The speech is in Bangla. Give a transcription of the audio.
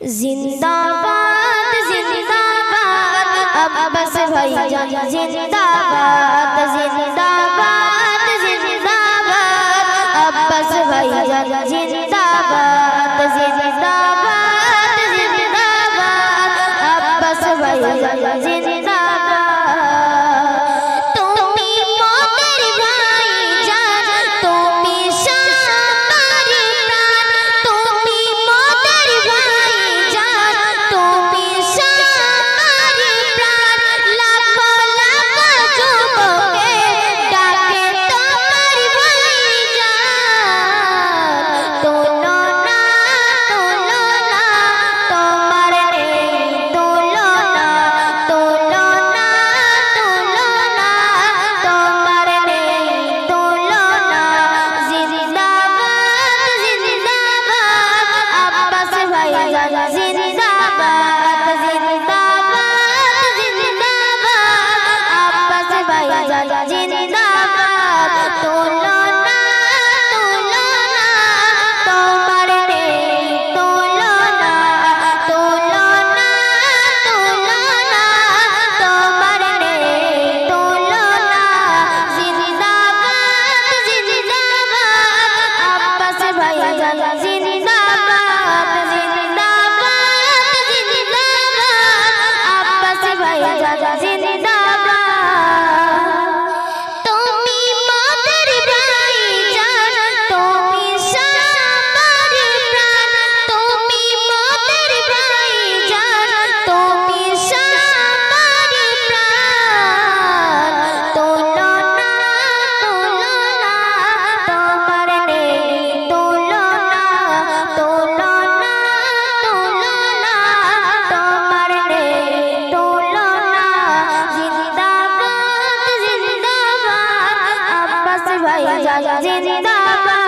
জিন্দাবাদ জিন্দাবাদ, আব্বাস ভাই জান, জিন্দাবাদ জিন্দাবাদ জিন্দাবাদ, আব্বাস ভাই জান, জিন্দাবাদ জিন্দাবাদ জিন্দাবাদ, আব্বাস ভাই জান जिंदाबाद